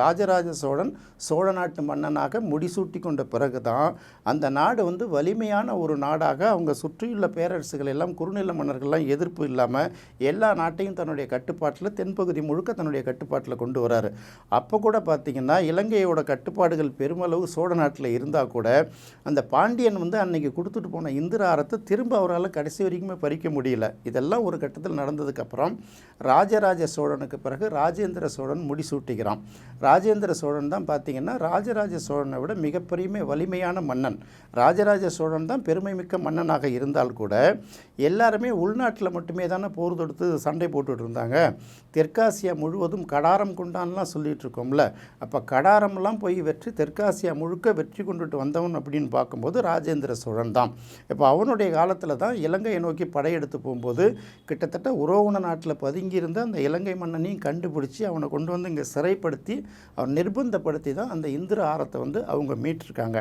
ராஜராஜ சோழன் சோழ நாட்டு மன்னனாக முடிசூட்டி கொண்ட பிறகு தான் அந்த நாடு வந்து வலிமையான ஒரு நாடாக அவங்க சுற்றியுள்ள பேரரசுகள் எல்லாம் குறுநில மன்னர்கள்லாம் எதிர்ப்பு இல்லாமல் எல்லா நாட்டையும் தன்னுடைய கட்டுப்பாட்டில் தென்பகுதி முழுக்க தன்னுடைய கட்டுப்பாட்டில் கொண்டு வராரு. அப்போ கூட பார்த்திங்கன்னா இலங்கையோட கட்டுப்பாடுகள் பெருமளவு சோழ நாட்டில் இருந்தால் கூட அந்த பாண்டியன் வந்து அன்னைக்கு கொடுத்துட்டு போன இந்திராரத்தை திரும்ப அவரால் கடைசி வரைக்குமே பறிக்க முடியல. இதெல்லாம் ஒரு கட்டத்தில் நடந்ததுக்கப்புறம் ராஜராஜ சோழனுக்கு பிறகு ராஜேந்திர சோழன் முடிசூட்டுகிறான். ராஜேந்திர சோழன் தான் பார்த்தீங்கன்னா ராஜராஜ சோழனை விட மிகப்பெரிய வலிமையான மன்னன். ராஜராஜ சோழன் தான் பெருமை மிக்க மன்னனாக இருந்தால் கூட எல்லாருமே உள்நாட்டில் மட்டுமே தானே போர் தொடுத்து சண்டை போட்டுட்டு இருந்தாங்க. தெற்காசியா முழுவதும் கடாரம் கொண்டான்லாம் சொல்லிகிட்டு இருக்கோம்ல. அப்போ கடாரம்லாம் போய் வெற்றி தெற்காசியா முழுக்க வெற்றி கொண்டுட்டு வந்தவன் அப்படின்னு பார்க்கும்போது ராஜேந்திர சோழன் தான். இப்போ அவனுடைய காலத்தில் தான் இலங்கையை நோக்கி படையெடுத்து போகும்போது கிட்டத்தட்ட உரோவண நாட்டில் பதுங்கியிருந்த அந்த இலங்கை மன்னனையும் கண்டுபிடிச்சி அவனை கொண்டு வந்து இங்கே சிறைப்படுத்தி அவர் நிர்பந்தப்படுத்தி தான் அந்த இந்திர ஆரத்தை வந்து அவங்க மீட்டிருக்காங்க.